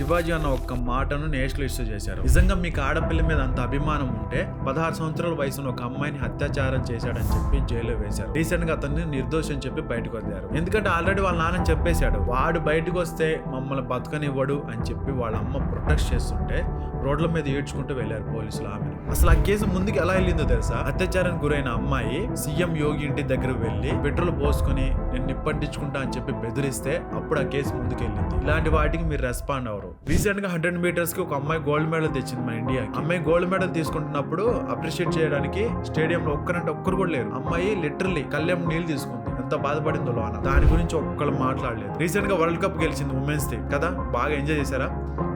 శివాజీ అన్న ఒక్క మాటను నేషనల్ ఇష్యూ చేశారు. నిజంగా మీకు ఆడపిల్ల మీద అంత అభిమానం ఉంటే పదహారు సంవత్సరాల వయసున్న ఒక అమ్మాయిని అత్యాచారం చేశాడని చెప్పి జైల్లో వేశారు. రీసెంట్గా అతన్ని నిర్దోషం చెప్పి బయటకు వదిలారు. ఎందుకంటే ఆల్రెడీ వాళ్ళ నాన్న చెప్పేశాడు. వాడు బయటకు వస్తే మమ్మల్ని బతకనివ్వడు అని చెప్పి వాళ్ళ అమ్మ ప్రొటెక్ట్ చేస్తుంటే రోడ్ల మీద ఏడ్చుకుంటూ వెళ్ళారు పోలీసులు ఆమెను. అసలు ఆ కేసు ముందుకు ఎలా వెళ్ళిందో తెలుసా? అత్యాచారానికి గురైన అమ్మాయి సీఎం యోగి ఇంటి దగ్గర వెళ్ళి పెట్రోల్ పోసుకొని నేను నిప్పంటించుకుంటా అని చెప్పి బెదిరిస్తే అప్పుడు ఆ కేసు ముందుకు వెళ్ళింది. ఇలాంటి వాటికి మీరు రెస్పాండ్ అవరు రీసెంట్గా హండ్రెడ్ మీటర్స్కి ఒక అమ్మాయి గోల్డ్ మెడల్ తెచ్చింది మన ఇండియా అమ్మాయి గోల్డ్ మెడల్ తీసుకుంటున్నప్పుడు అప్రిషియేట్ చేయడానికి స్టేడియం లో ఒక్కరంటే ఒక్కరు కూడా లేరు. అమ్మాయి లిటరల్లీ కళ్యాణ్ నీళ్ళు తీసుకుంది. ఎంత బాధపడిందో లోన. దాని గురించి ఒక్కళ్ళు మాట్లాడలేదు. రీసెంట్గా వరల్డ్ కప్ గెలిచింది ఉమెన్స్ ది కదా? బాగా ఎంజాయ్ చేశారా?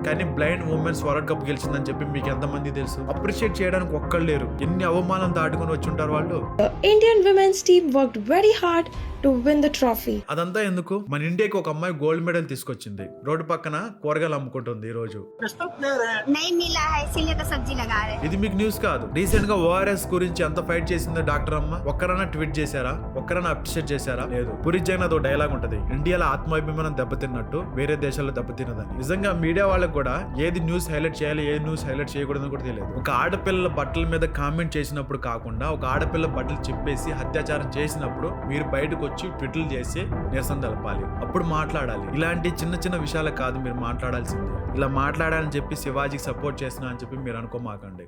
కానీ బ్లైండ్ ఉమెన్స్ వరల్డ్ కప్ గెలిచిందని చెప్పి మీకు ఎంతమంది తెలుసు? అప్రిషియేట్ చేయడానికి ఒక్కళ్ళు లేరు. ఎన్ని అవమానం దాటుకొని వచ్చి ఉంటారు వాళ్ళు? Indian women's team work very hard to win the trophy అదంతా ఎందుకు? మన ఇండియాకి ఒక అమ్మాయి గోల్డ్ మెడల్ తీసుకొచ్చింది. రోడ్డు పక్కన కూరగాయలు అమ్ముకుంటుంది ఈ రోజు ఇది మీకు న్యూస్ కాదు. రీసెంట్గా ఓఆర్ఎస్ గురించి ఎంత ఫైట్ చేసిందో డాక్టర్ అమ్మ ఒక్కరైనా ట్వీట్ చేశారా? ఒక్కరైనా అప్రిషియేట్ చేశారా? లేదు. పురీజ్ జగన్ అది డైలాగ్ ఉంటది. ఇండియాలో ఆత్మాభిమానం దెబ్బతిన్నట్టు వేరే దేశాల్లో దెబ్బతిన్నదని. నిజంగా మీడియా వాళ్ళకి కూడా ఏది న్యూస్ హైలైట్ చేయాలి ఏ న్యూస్ హైలైట్ చేయకూడదని కూడా తెలియదు. ఒక ఆడపిల్లల బట్టల మీద కామెంట్ చేసినప్పుడు కాకుండా ఒక ఆడపిల్ల బట్టలు చెప్పేసి అత్యాచారం చేసినప్పుడు మీరు బయటకు వచ్చి ట్విట్లు చేసి నిరసన తెలపాలి. అప్పుడు మాట్లాడాలి. ఇలాంటి చిన్న చిన్న విషయాలు కాదు మీరు మాట్లాడాల్సింది. ఇలా మాట్లాడాలని చెప్పి శివాజీకి సపోర్ట్ చేస్తున్నా అని చెప్పి మీరు అనుకోమాకండి.